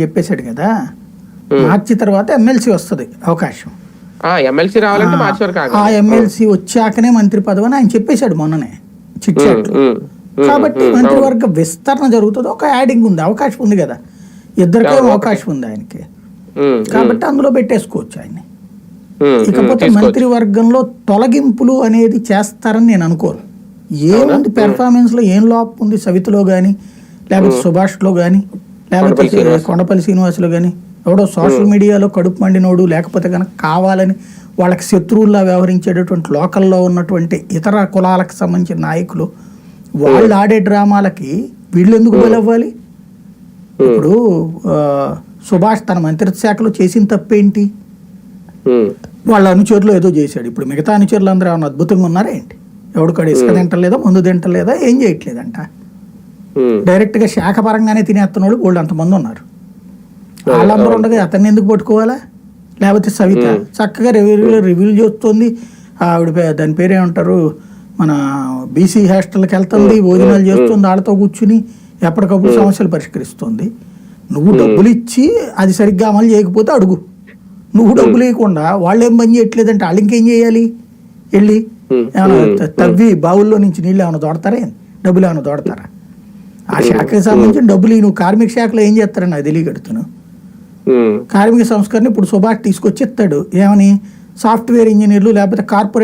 చెప్పేశాడు కదా. మార్చి తర్వాత ఎమ్మెల్సీ వస్తుంది అవకాశం. ఎమ్మెల్సీ రావాలంటే మార్చి వరకు ఆ. ఎమ్మెల్సీ వచ్చాకనే మంత్రి పదవి అని ఆయన చెప్పేశాడు మొన్ననే చిట్ కాబట్టి మంత్రివర్గ విస్తరణ జరుగుతుంది ఒక యాడింగ్ ఉంది అవకాశం ఉంది కదా. ఇద్దరికే అవకాశం ఉంది ఆయనకి. కాబట్టి అందులో పెట్టేసుకోవచ్చు ఆయన్ని. ఇకపోతే. మంత్రివర్గంలో తొలగింపులు అనేది చేస్తారని నేను అనుకోను. ఏముంది పెర్ఫార్మెన్స్లో ఏం లోపం ఉంది సవితలో గాని లేకపోతే సుభాష్లో గాని? లేకపోతే కొండపల్లి శ్రీనివాస్. కొండపల్లి శ్రీనివాసులో గాని ఎవడో సోషల్ మీడియాలో కడుపు మండినోడు లేకపోతే కనుక కావాలని వాళ్ళకి శత్రువుల్లా వ్యవహరించేటటువంటి లోకల్లో ఉన్నటువంటి ఇతర కులాలకు సంబంధించిన నాయకులు వాళ్ళు ఆడే డ్రామాలకి వీళ్ళు ఎందుకు బలవ్వాలి? ఇప్పుడు సుభాష్ తన మంత్రిత్వ శాఖలో చేసిన తప్పేంటి? వాళ్ళ అనుచరులు ఏదో చేశాడు. ఇప్పుడు మిగతా అనుచరులు అందరూ ఏమైనా అద్భుతంగా ఉన్నారా ఏంటి? ఎవడికాడు ఇసుక తింటలేదా మందు తింటలేదా ఏం చేయట్లేదంట? డైరెక్ట్గా శాఖ పరంగానే తినేస్తున్నాడు వాళ్ళు అంతమంది ఉన్నారు వాళ్ళందరూ ఉండగా అతన్ని ఎందుకు పట్టుకోవాలా? లేకపోతే సవిత చక్కగా రివ్యూ రివ్యూలు చేస్తుంది. ఆవిడ దాని పేరేమంటారు? మన బీసీ హాస్టల్కి వెళ్తుంది భోజనాలు చేస్తుంది వాళ్ళతో కూర్చుని ఎప్పటికప్పుడు సమస్యలు పరిష్కరిస్తుంది. నువ్వు డబ్బులు ఇచ్చి అది సరిగ్గా అమలు చేయకపోతే అడుగు. నువ్వు డబ్బులు ఇవ్వకుండా వాళ్ళు ఏం పని చేయట్లేదంటే వాళ్ళు ఇంకేం చేయాలి? వెళ్ళి ఏమైనా తవ్వి బావుల్లో నుంచి నీళ్ళు ఏమైనా దోడతారా? డబ్బులు ఏమైనా దోడతారా ఆ శాఖకి సంబంధించిన డబ్బులు నువ్వు కార్మిక శాఖలో ఏం చేస్తారని నాకు తెలియగడుతున్నాను ఉమ్. కార్మిక సంస్కరణ ఇప్పుడు సుభాష్ తీసుకొచ్చి ఇస్తాడు. ఏమని? సాఫ్ట్వేర్ ఇంజనీర్లు లేకపోతే కార్పొరేట్